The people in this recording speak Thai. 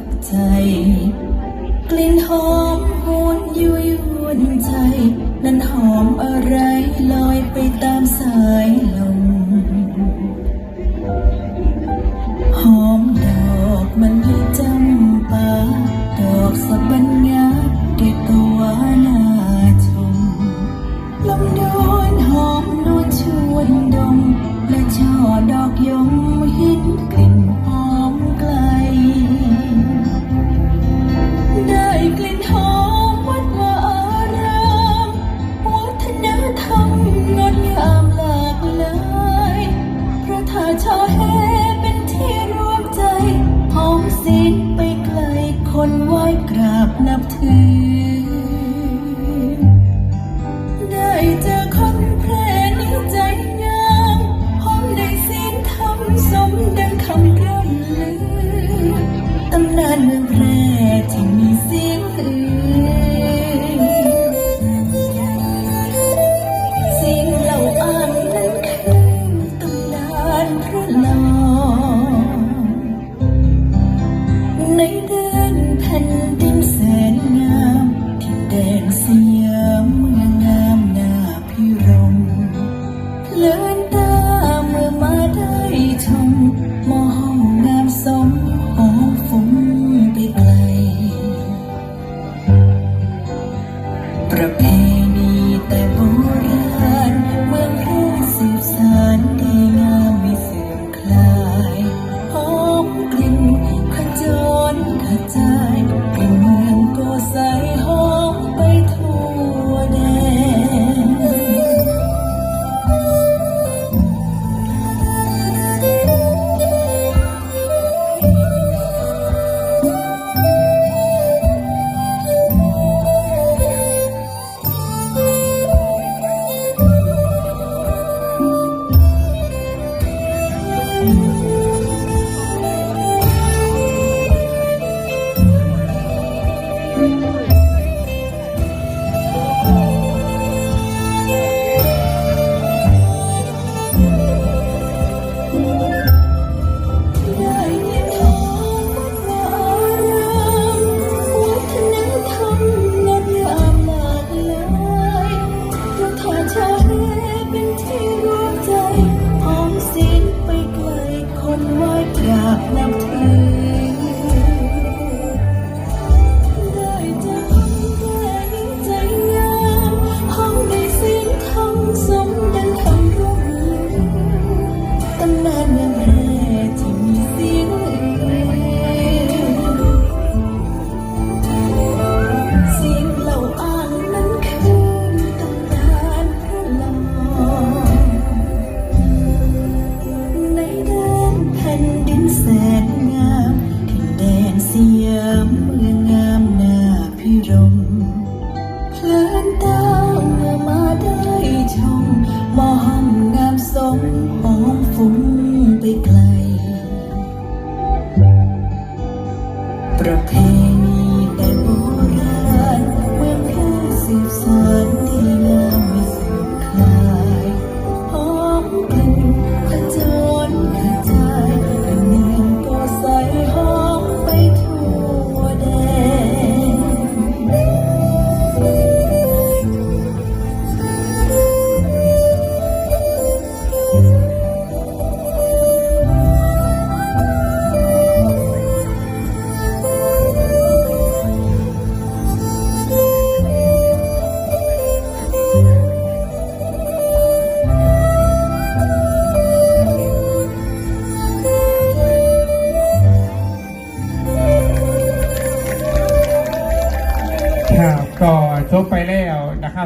กใจ กลิ่นหอมหวนยุยวนใจ นั้นหอมอะไรลอยไปตามสายลมหอมดอกมันที่จำปาดอกสะบัญญาเด้ตัวนาชมลมโดนหอมโดนชวนดมและช่อดอกยง ราบนับถือ ได้เจอคนเพลงใจงามหอมได้สีลธรรมสมดังคำร่ำลือตำนานเมืองแพร่ที่มีเสียงอืในเดือนแผ่น ประเพ ุ้งไปไกล ประเพณ จบไปแล้วนะครับ